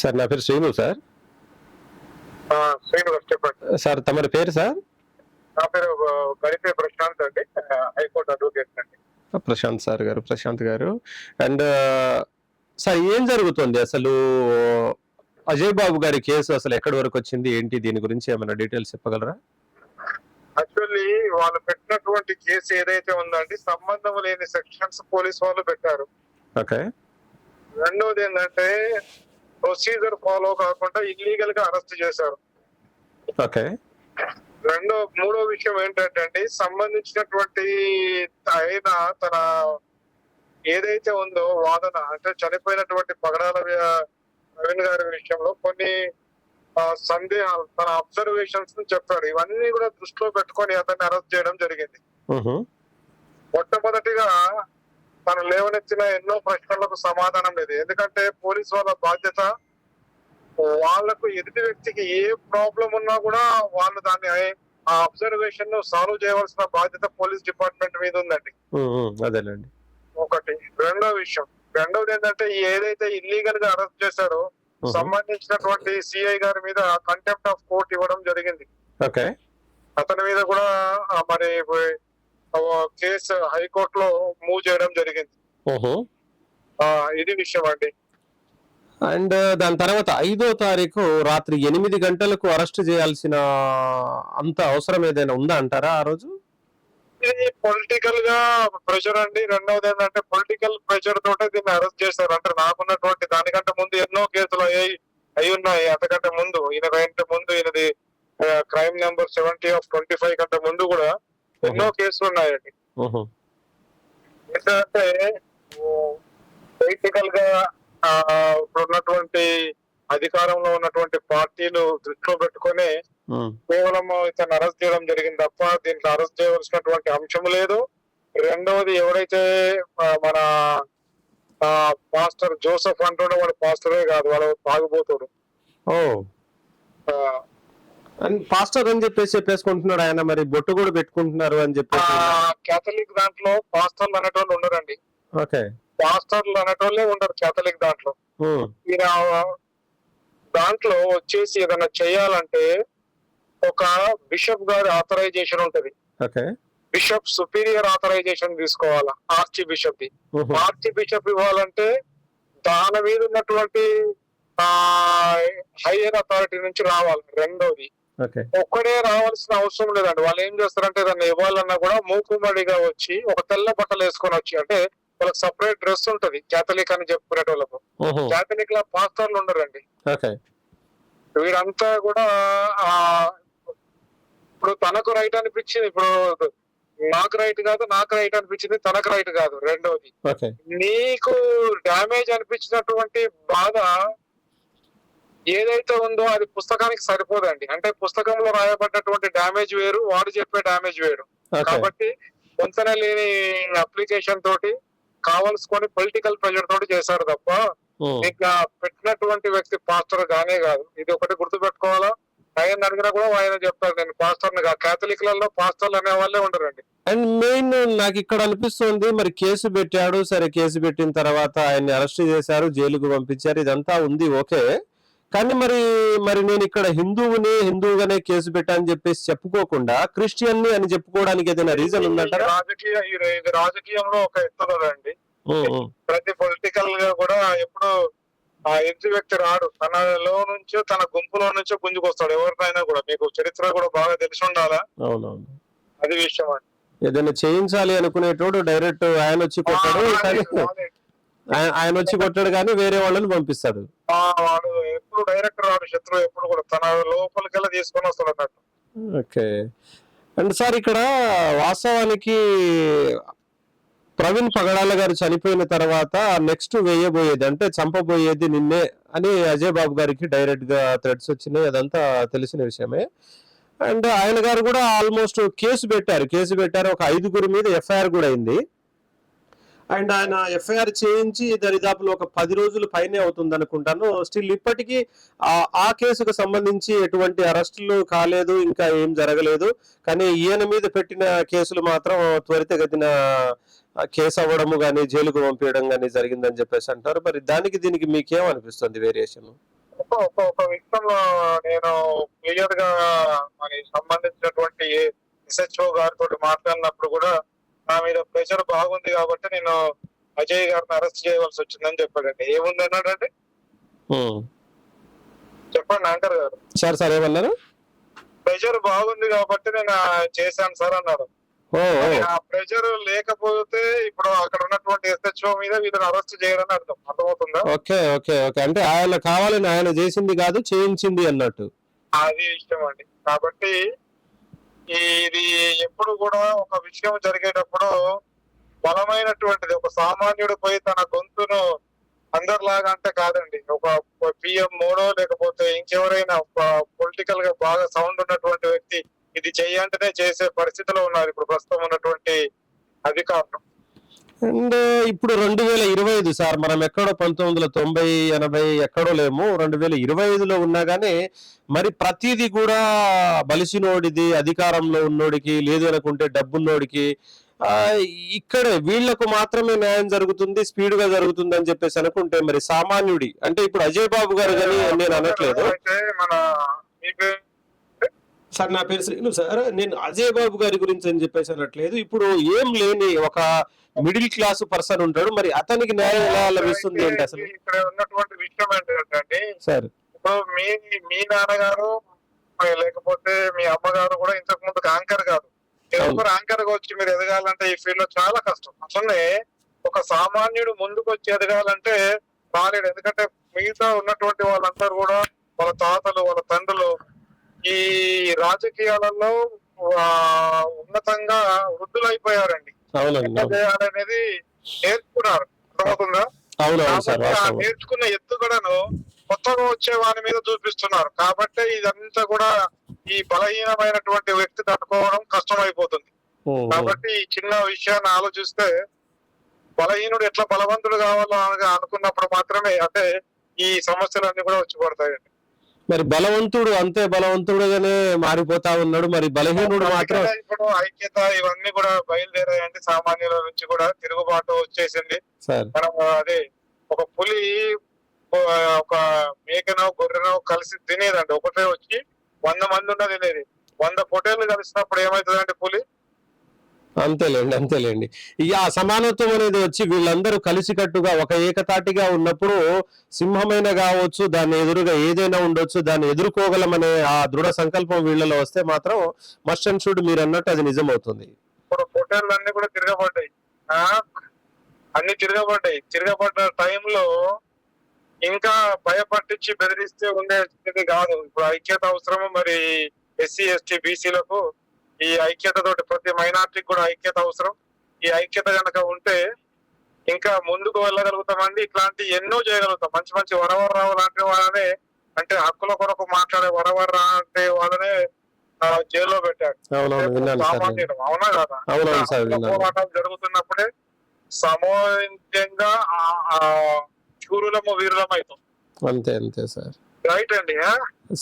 Sir నా పేరు Srinu sir. చెప్పండి సార్ తమరి పేరు సార్? నా పేరు గడిపే ప్రశాంత్ అండి. హైకోర్టు అడ్వకేట్ అండి. ప్రశాంత్ సార్ గారు ప్రశాంత్ గారు. అండ్ సార్ ఏం జరుగుతుంది అసలు? అజయ్ బాబు గారి కేసు అసలు ఎక్కడి వరకు వచ్చింది? ఏంటి? దీని గురించి ఏమైనా డీటెయిల్స్ చెప్పగలరా? యాక్చువల్లీ వాళ్ళు పెట్టినటువంటి కేసు ఏదైతే ఉందండి సంబంధం లేని సెక్షన్స్ పోలీస్ వాళ్ళు పెట్టారు. ఓకే. రెండోది ఏంటంటే ప్రొసీజర్ ఫాలో కాకుండా ఇల్లీగల్గా అరెస్ట్ చేశారు. ఓకే. రెండో మూడో విషయం ఏంటంటే అండి సంబంధించినటువంటి ఆయన తన ఏదైతే ఉందో వాదన అంటే చనిపోయినటువంటి పగడాల ప్రవీణ్ గారి విషయంలో కొన్ని సందేహాలు తన అబ్జర్వేషన్స్ చెప్పాడు. ఇవన్నీ కూడా దృష్టిలో పెట్టుకొని అతన్ని అరెస్ట్ చేయడం జరిగింది. మొట్టమొదటిగా తను లేవనెత్తిన ఎన్నో ప్రశ్నలకు సమాధానం లేదు. ఎందుకంటే పోలీస్ వాళ్ళ బాధ్యత వాళ్ళకు ఎదుటి వ్యక్తికి ఏ ప్రాబ్లం ఉన్నా కూడా వాళ్ళు దాన్ని ఆ అబ్జర్వేషన్ను సాల్వ్ చేయవలసిన బాధ్యత పోలీస్ డిపార్ట్మెంట్ మీద ఉందండి. అదేలేండి. ఒకటి. రెండో విషయం. రెండోది ఏంటంటే ఏదైతే ఇల్లీగల్గా అరెస్ట్ చేశారో. సంబంధించినటువంటి సిఐ గారి మీద కంటెంప్ట్ ఆఫ్ కోర్ట్ ఇవ్వడం జరిగింది. ఓకే. అతని మీద కూడా మరి కేసు హైకోర్టులో మూవ్ చేయడం జరిగింది. ఇది విషయం అండి. అండ్ దాని తర్వాత ఐదో తారీఖు రాత్రి ఎనిమిది గంటలకు అరెస్ట్ చేయాల్సిన అంత అవసరం ఏదైనా ఉందా అంటారా ఆ రోజు? ఇది పొలిటికల్గా ప్రెషర్ అండి. రెండవది ఏంటంటే పొలిటికల్ ప్రెషర్ తోటే దీన్ని అరెస్ట్ చేశారు. అంటే నాకున్నటువంటి దానికంటే ముందు ఎన్నో కేసులు అయ్యాయి అయి ఉన్నాయి. అంతకంటే ముందు ఈయన కంటే ముందు ఈయనది crime number seventy of twenty five కంటే ముందు కూడా ఎన్నో కేసులు ఉన్నాయండి. ఏంటంటే పొలిటికల్గా ఇప్పుడున్నటువంటి అధికారంలో ఉన్నటువంటి పార్టీలు దృష్టిలో పెట్టుకొని. కేవలం ఇతను అరెస్ట్ చేయడం జరిగింది తప్ప దీంట్లో అరెస్ట్ చేయవలసినటువంటి అంశం లేదు. రెండవది ఎవరైతే మన ఆ, పాస్టర్ జోసఫ్ అంటుండో వాడు పాస్టరే కాదు వాడు తాగుబోతుడు పాస్టర్ అని చెప్పేసి చెప్పేసుకుంటున్నాడు ఆయన మరి బొట్టు కూడా పెట్టుకుంటున్నారు అని ఆ, చెప్పేసి. కేథలిక్ దాంట్లో పాస్టర్లు అనేటోళ్ళు ఉండరండి. ఓకే. పాస్టర్లు అనేటోళ్ళే ఉండరు కేథలిక్ దాంట్లో. ఈయన దాంట్లో వచ్చేసి ఏదైనా చేయాలంటే ఒక బిషప్ గారి ఆథరైజేషన్ ఉంటది. ఓకే. బిషప్ సుపీరియర్ ఆథరైజేషన్ తీసుకోవాలా ఆర్చి బిషప్ ది. ఆర్చి బిషప్ ఇవ్వాలంటే దాని మీద ఉన్నటువంటి హైయర్ అథారిటీ నుంచి రావాలి రెండోది. ఒక్కడే రావాల్సిన అవసరం లేదండి. వాళ్ళు ఏం చేస్తారంటే దాన్ని ఇవ్వాలన్నా కూడా మూకుమ్మడిగా వచ్చి ఒక తెల్ల బట్టలు వేసుకొని వచ్చి అంటే వాళ్ళకి సపరేట్ డ్రెస్ ఉంటది. కేథలిక్ అని చెప్పుకునే వాళ్ళకు మ్హూ. కేథలిక్లో పాస్టర్లు ఉండరండి. వీరంతా కూడా ఆ ఇప్పుడు తనకు రైట్ అనిపించింది. ఇప్పుడు నాకు రైట్ కాదు నాకు రైట్ అనిపించింది తనకు రైట్ కాదు రెండోది. ఓకే. నీకు డ్యామేజ్ అనిపించినటువంటి బాధ ఏదైతే ఉందో అది పుస్తకానికి సరిపోదండి. అంటే పుస్తకంలో రాయబడ్డటువంటి డ్యామేజ్ వేరు వాడు చెప్పే డ్యామేజ్ వేరు. కాబట్టి పొంతన లేని అప్లికేషన్ తోటి కావలసుకొని పొలిటికల్ ప్రెషర్ తోటి చేశారు తప్ప. ఇంకా పెట్టినటువంటి వ్యక్తి పాస్టర్ గానే కాదు. ఇది ఒకటి గుర్తు పెట్టుకోవాలా ఆయన అడిగినా కూడా ఆయన చెప్తారు నేను పాస్టర్ కేథలిక్లలో పాస్టర్లు అనే వాళ్ళే ఉండరండి. అండ్ మెయిన్ నాకు ఇక్కడ అనిపిస్తుంది మరి కేసు పెట్టాడు సరే కేసు పెట్టిన తర్వాత ఆయన్ని అరెస్ట్ చేశారు జైలుకు పంపించారు ఇదంతా ఉంది ఓకే. కానీ మరి మరి నేను ఇక్కడ హిందువుని హిందువుగానే కేసు పెట్టానని చెప్పేసి చెప్పుకోకుండా క్రిస్టియన్ని అని చెప్పుకోవడానికి ఏదైనా రీజన్ ఉందంటారా? రాజకీయ ఇది రాజకీయంలో ఒక ఉమ్, ఉమ్. ప్రతి పొలిటికల్గా కూడా ఎప్పుడు ఆ ఎదుటి వ్యక్తి రాడు. తనలో నుంచో తన గుంపులో నుంచో గుంజుకొస్తాడు. ఎవరినైనా కూడా. మీకు చరిత్ర కూడా బాగా తెలిసి ఉండాలా? అవునవును. అది విషయం అండి. ఏదైనా చేయించాలి అనుకునేటోడు డైరెక్ట్ ఆయన వచ్చి కొట్టాడు. ఆయన- వచ్చి కొట్టాడు కానీ వేరే వాళ్ళని పంపిస్తాడు. వాడు ఎప్పుడు డైరెక్ట్ రాడు శత్రువు ఎప్పుడు కూడా. తన లోపలికెళ్ళి తీసుకొని వస్తాడు అన్నట్టు. ఓకే. అండ్ సార్ ఇక్కడ వాస్తవానికి ప్రవీణ్ పగడాల గారు చనిపోయిన తర్వాత నెక్స్ట్ వేయబోయేది అంటే చంపబోయేది నిన్నే అని అజయ్ బాబు గారికి డైరెక్ట్గా థ్రెడ్స్ వచ్చినాయి. అదంతా తెలిసిన విషయమే. అండ్ ఆయన గారు కూడా ఆల్మోస్ట్ కేసు పెట్టారు. కేసు పెట్టారు. ఒక ఐదుగురి మీద ఎఫ్ఐఆర్ కూడా అయింది. అండ్ ఆయన ఎఫ్ఐఆర్ చేయించి దరిదాపులో ఒక పది రోజులు పైనే అవుతుంది అనుకుంటాను. స్టిల్ ఇప్పటికీ ఆ కేసుకు సంబంధించి ఎటువంటి అరెస్టులు కాలేదు ఇంకా ఏం జరగలేదు. కానీ ఈయన మీద పెట్టిన కేసులు మాత్రం త్వరితగతిన కేసు అవ్వడము కానీ జైలుకు పంపించడం కానీ జరిగిందని చెప్పేసి అంటారు. మరి దానికి దీనికి మీకేమనిపిస్తుంది వేరియేషన్? ఒక ఒక విషయంలో నేను క్లియర్గా మరి సంబంధించినటువంటి ఎస్హెచ్ఓ గారితో మాట్లాడినప్పుడు కూడా నా మీద ప్రెషర్ బాగుంది కాబట్టి నేను అజయ్ గారిని అరెస్ట్ చేయవలసి వచ్చిందని చెప్పాడండి. ఏముంది అన్నాడండి. చెప్పండి యాంకర్ గారు. సార్ సార్ ఏమన్నారు? ప్రెషర్ బాగుంది కాబట్టి నేను చేశాను సార్ అన్నాడు ఓ. ఆ ప్రెషర్ లేకపోతే ఇప్పుడు అక్కడ ఉన్నటువంటి ఎస్హెచ్ఓ మీద వీళ్ళని అరెస్ట్ చేయరని అర్థం. అర్థమవుతుందా? Okay okay okay. అంటే ఆయన కావాలని ఆయన చేసింది కాదు చేయించింది అన్నట్టు. అది ఇష్టం అండి. కాబట్టి ఇది ఎప్పుడు కూడా ఒక విషయం జరిగేటప్పుడు బలమైనటువంటిది ఒక సామాన్యుడు పోయి తన గొంతును అందరిలాగా అంటే కాదండి. ఒక పిఎం మోడో లేకపోతే ఇంకెవరైనా పొలిటికల్గా బాగా సౌండ్ ఉన్నటువంటి వ్యక్తి ఇది చెయ్యంటనే చేసే పరిస్థితిలో ఉన్నారు. ఇప్పుడు ప్రస్తుతం ఉన్నటువంటి అధికారులు. అండ్ ఇప్పుడు రెండు వేల ఇరవై ఐదు సార్ మనం ఎక్కడో పంతొమ్మిది వందల తొంభై ఎనభై ఎక్కడో లేము రెండు వేల ఇరవై ఐదులో ఉన్నా కానీ మరి ప్రతిదీ కూడా బలిసినోడిది అధికారంలో ఉన్నోడికి లేదు అనుకుంటే డబ్బున్నోడికి ఇక్కడ ఇక్కడే వీళ్ళకు మాత్రమే న్యాయం జరుగుతుంది స్పీడ్గా జరుగుతుంది అని చెప్పేసి అనుకుంటే మరి సామాన్యుడి అంటే ఇప్పుడు అజయ్ బాబు గారు కానీ నేను అనట్లేదు. మన సార్ నా పేరు శ్రీను సార్. నేను అజయ్ బాబు గారి గురించి అని చెప్పేసి అనట్లేదు. ఇప్పుడు ఏం లేని ఒక మిడిల్ క్లాస్ పర్సన్ ఉంటాడు. మరి అతనికి న్యాయం ఎలా లభిస్తుంది అంటే అసలు? ఇక్కడ ఉన్నటువంటి విషయం ఏంటంటే సార్. ఇప్పుడు మీ మీ నాన్నగారు లేకపోతే మీ అమ్మగారు కూడా ఇంతకు ముందు యాంకర్ కాదు. ఎవరు యాంకర్గా వచ్చి మీరు ఎదగాలంటే ఈ ఫీల్డ్లో చాలా కష్టం. అసలే ఒక సామాన్యుడు ముందుకు వచ్చి ఎదగాలంటే రాలేడు ఎందుకంటే మిగతా ఉన్నటువంటి వాళ్ళందరూ కూడా వాళ్ళ తాతలు వాళ్ళ తండ్రులు ఈ రాజకీయాలలో ఉన్నతంగా వృద్ధులైపోయారండి. ఎట్లా అవును. చేయాలనేది నేర్చుకున్నారు. అర్థమవుతుందా నేర్చుకున్న ఎత్తుగడను కొత్తగా వచ్చే వారి మీద చూపిస్తున్నారు. కాబట్టి ఇదంతా కూడా ఈ బలహీనమైనటువంటి వ్యక్తి తట్టుకోవడం కష్టమైపోతుంది. ఉం, ఉం. కాబట్టి ఈ చిన్న విషయాన్ని ఆలోచిస్తే బలహీనుడు ఎట్లా బలవంతుడు కావాలో అనుకున్నప్పుడు మాత్రమే అంటే ఈ సమస్యలన్నీ కూడా వచ్చి పడతాయండి. మరి బలవంతుడు అంతే బలవంతుడుగానే మారిపోతా ఉన్నాడు. మరి బలహీనుడు మాత్రం ఇప్పుడు ఐక్యత ఇవన్నీ కూడా బయలుదేరాయండి సామాన్యుల నుంచి కూడా తిరుగుబాటు వచ్చేసింది. మనం అదే ఒక పులి ఒక మేకనో గొర్రెనో కలిసి తినేదండి. ఒకటే వచ్చి వంద మంది ఉన్న తినేది వంద పొటేళ్ళు కలిసినప్పుడు ఏమవుతుందండి పులి అంతేలేండి అంతేలేండి. ఇక ఆ సమానత్వం అనేది వచ్చి వీళ్ళందరూ కలిసికట్టుగా ఒక ఏకతాటిగా ఉన్నప్పుడు సింహమైన కావచ్చు దాన్ని ఎదురుగా ఏదైనా ఉండొచ్చు దాన్ని ఎదుర్కోగలమనే ఆ దృఢ సంకల్పం వీళ్ళలో వస్తే మాత్రం మస్ట్ అండ్ షుడ్ మీరు అన్నట్టు అది నిజమవుతుంది. ఇప్పుడు పొటేళ్ళు అన్ని కూడా తిరగబడ్డాయి. అన్ని తిరగబడ్డాయి. తిరగబడ్డ టైంలో ఇంకా భయపట్టించి బెదిరిస్తే ఉండే స్థితి కాదు. ఇప్పుడు ఐక్యత అవసరము మరి ఎస్సీ ఎస్టీ బీసీలకు ఈ ఐక్యత తోటి ప్రతి మైనార్టీకి కూడా ఐక్యత అవసరం. ఈ ఐక్యత కనుక ఉంటే ఇంకా ముందుకు వెళ్ళగలుగుతామండి. ఇట్లాంటి ఎన్నో చేయగలుగుతాం. మంచి మంచి వరవరరావు లాంటి వాళ్ళనే అంటే హక్కుల కొరకు మాట్లాడే వరవర అంటే వాళ్ళనే జైల్లో పెట్టాడు. అవునా కదా? జరుగుతున్నప్పుడే ఆ శూరులము వీరులం అవుతాం అంతే అంతే సార్. రైట్ అండి?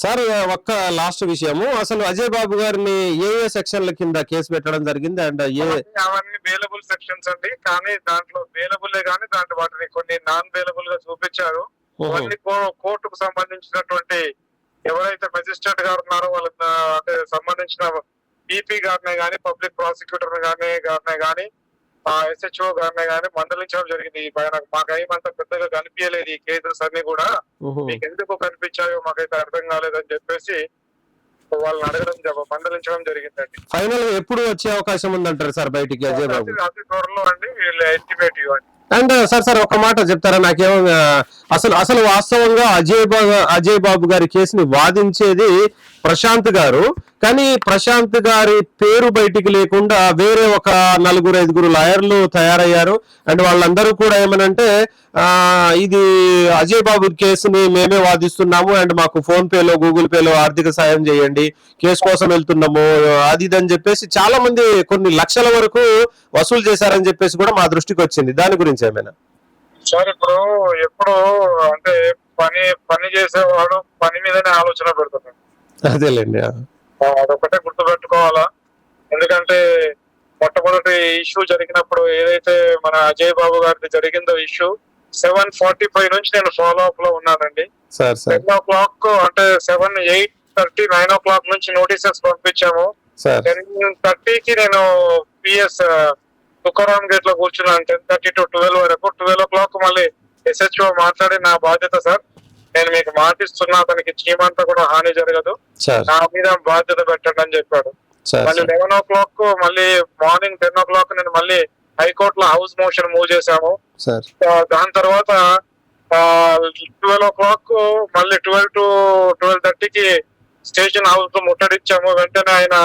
సార్ ఒక్క లాస్ట్ విషయము. అసలు అజయ్ బాబు గారిని ఏ ఏ సెక్షన్ల కింద కేసు పెట్టడం జరిగింది? అండ్ ఏ అవన్నీ వేలబుల్ సెక్షన్స్ అండి. కానీ దాంట్లో వేలబుల్ కానీ దాంట్లో వాటిని కొన్ని నాన్ వేలబుల్గా చూపించారు అవన్నీ కోర్టుకు సంబంధించినటువంటి ఎవరైతే మెజిస్ట్రేట్ గారు ఉన్నారో వాళ్ళ అంటే సంబంధించిన పీపీ గారినే గాని పబ్లిక్ ప్రాసిక్యూటర్ గానే గారినే గాని ఆ ఎస్హెచ్ఓ గారినే గాని మందలించడం జరిగింది. ఈ పైన మాకు ఏమంత పెద్దగా కనిపించలేదు ఈ కేసెస్ అన్ని కూడా. మీకు ఎందుకు కనిపించాయో మాకైతే అర్థం కాలేదని చెప్పేసి వాళ్ళని అడగడం మందలించడం జరిగిందండి. ఫైనల్ ఎప్పుడు వచ్చే అవకాశం ఉందంటారు సార్ బయటికి అజయ్ బాబు? అతి త్వరలో అండి వీళ్ళు ఎస్టిమేట్ ఇవ్వండి. అండ్ సార్ సార్ ఒక మాట చెప్తారా? నాకేమో అసలు అసలు వాస్తవంగా అజయ్ బాబు అజయ్ బాబు గారి కేసుని వాదించేది ప్రశాంత్ గారు. కానీ ప్రశాంత్ గారి పేరు బయటికి లేకుండా వేరే ఒక నలుగురు ఐదుగురు లాయర్లు తయారయ్యారు. అండ్ వాళ్ళందరూ కూడా ఏమనంటే ఆ ఇది అజయ్ బాబు కేసుని మేమే వాదిస్తున్నాము. అండ్ మాకు ఫోన్ పేలో గూగుల్ పేలో ఆర్థిక సాయం చేయండి. కేసు కోసం వెళ్తున్నాము. అది ఇది అని చెప్పేసి చాలా మంది కొన్ని లక్షల వరకు వసూలు చేశారని చెప్పేసి కూడా మా దృష్టికి వచ్చింది. దాని గురించి ఏమైనా? సార్ ఇప్పుడు ఎప్పుడు అంటే పని పని చేసేవాడు పని మీదనే ఆలోచన పెడుతున్నాడు. అదేలేండి అదొకటే గుర్తు పెట్టుకోవాలా ఎందుకంటే మొట్టమొదటి ఇష్యూ జరిగినప్పుడు ఏదైతే మన అజయ్ బాబు గారిది జరిగిందో ఇష్యూ సెవెన్ ఫార్టీ ఫైవ్ నుంచి నేను ఫాలో అప్లో ఉన్నానండి టెన్ ఓ క్లాక్ అంటే seven eight thirty nine o'clock నుంచి నోటీసెస్ పంపించాము. టెన్ థర్టీకి నేను పిఎస్ తుకారాం గేట్లో కూర్చున్నాను. టెన్ థర్టీ టు ట్వెల్వ్ వరకు. ట్వెల్వ్ ఓ క్లాక్ మళ్ళీ ఎస్హెచ్ఓ మాట్లాడి నా బాధ్యత సార్. నేను మీకు మాటిస్తున్నా అతనికి చీమంతా కూడా హాని జరగదు నా మీద బాధ్యత పెట్టండి అని చెప్పాడు మళ్ళీ లెవెన్ ఓ క్లాక్ మళ్ళీ మార్నింగ్ టెన్ ఓ క్లాక్ నేను మళ్ళీ హైకోర్టులో హౌస్ మోషన్ మూవ్ చేశాము దాని తర్వాత ట్వెల్వ్ ఓ క్లాక్ మళ్ళీ ట్వెల్వ్ టు ట్వెల్వ్ థర్టీకి స్టేషన్ హౌస్లో ముట్టడిచ్చాము వెంటనే ఆయన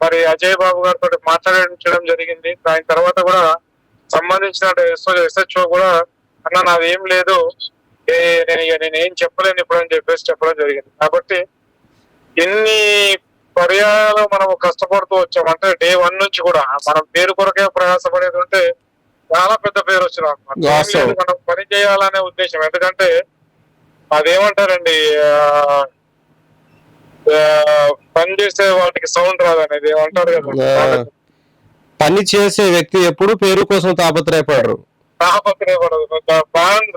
మరి అజయ్ బాబు గారితో మాట్లాడించడం జరిగింది దాని తర్వాత కూడా సంబంధించిన ఎస్హెచ్ఓ కూడా అన్న నాది ఏం లేదు నేను ఇక నేను ఏం చెప్పలేను ఇప్పుడు అని చెప్పేసి చెప్పడం జరిగింది కాబట్టి ఎన్ని పర్యాయాలు మనం కష్టపడుతూ వచ్చాం అంటే డే వన్ నుంచి కూడా మనం పేరు కొరకే ప్రయాసపడేది ఉంటే చాలా పెద్ద పేరు వచ్చిన. మనం పని చేయాలనే ఉద్దేశం ఎందుకంటే అదేమంటారండి పని చేసే వాటికి సౌండ్ రాదనేది ఏమంటారు కదా. పని చేసే వ్యక్తి ఎప్పుడు పేరు కోసం తాపత్రయపడరు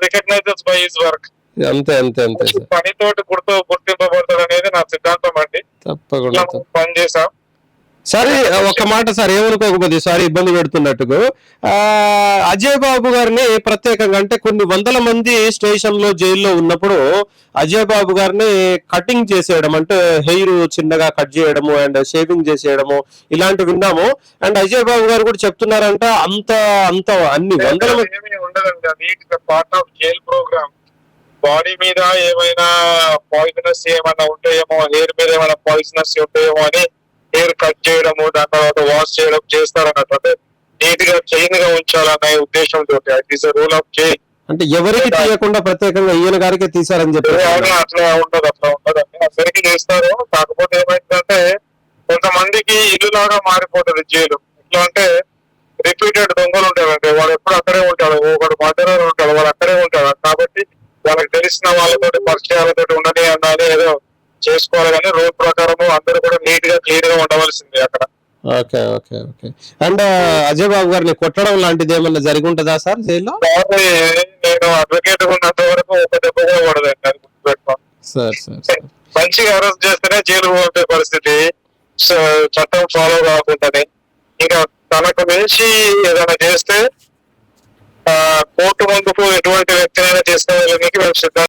రికగ్నైజెస్ బై హిస్ వర్క్ అంతే అంతే అంతే సార్. పనితోటి గుర్తు గుర్తింపబడతాడు అనేది నా సిద్ధాంతం అండి. తప్పకుండా ఇట్లా పని చేసాం సరే ఒక మాట సార్ ఏమనుకోకపోతే సారీ ఇబ్బంది పెడుతున్నట్టుగా అజయ్ బాబు గారిని ప్రత్యేకంగా అంటే కొన్ని వందల మంది స్టేషన్లో జైల్లో ఉన్నప్పుడు అజయ్ బాబు గారిని కటింగ్ చేసేయడం అంటే హెయిర్ చిన్నగా కట్ చేయడము అండ్ షేవింగ్ చేసేయడము ఇలాంటివి విన్నాము. అండ్ అజయ్ బాబు గారు కూడా చెప్తున్నారంట అంత అంత అన్ని వందల part of jail programme body మీద ఏమైనా పాయిజనస్ ఏమైనా ఉంటాయేమో హెయిర్ మీద ఏమైనా పాయిజనస్ ఉంటాయేమో అని హెయిర్ కట్ చేయడము దాని తర్వాత వాష్ చేయడం చేస్తారన్నట్టు నీట్గా క్లీన్గా ఉంచాలనే ఉద్దేశంతో రూల్ ఆఫ్ జైల్ అంటే ఎవరికి తీయకుండా ప్రత్యేకంగా ఈయన గారికే తీశారని చెప్పారు. అట్లా ఉండదు అట్లా ఉండదు. అందరికీ చేస్తారు కాకపోతే ఏమైందంటే కొంతమందికి ఇల్లు లాగా మారిపోతుంది జైలు. ఎట్లా అంటే రిపీటెడ్ దొంగలు ఉంటారంటే వాడు ఎప్పుడు అక్కడే ఉంటాడు ఒకడు మర్డరర్ ఉంటాడు వాడు అక్కడే ఉంటాడు. కాబట్టి వాళ్ళకి తెలిసిన వాళ్ళతో పరిచయాలతో ఉండని అన్నది ఏదో చేసుకోవాలి కానీ రూల్ ప్రకారము అందరూ కూడా నీట్గా క్లీన్గా ఉండవలసింది అక్కడ. Okay okay okay. And Ajay Babu గారిని కొట్టడం లాంటిది ఏమన్నా జరిగి ఉంటుందా సార్ జైల్లో? నేను అడ్వకేట్ ఉన్నంత వరకు ఒక దెబ్బ కూడా పడదండి అది గుర్తుపెట్టుకోండి సార్ సార్ సార్. మంచిగా అరెస్ట్ చేస్తేనే జైలు పోతే పరిస్థితి చట్టం ఫాలో కాకుండానే. ఇంకా తనకు మించి ఏదైనా చేస్తే కోర్టు ముందుకు ఎటువంటి వ్యక్తినైనా చేసుకోవాలని మేము సిద్ధంగా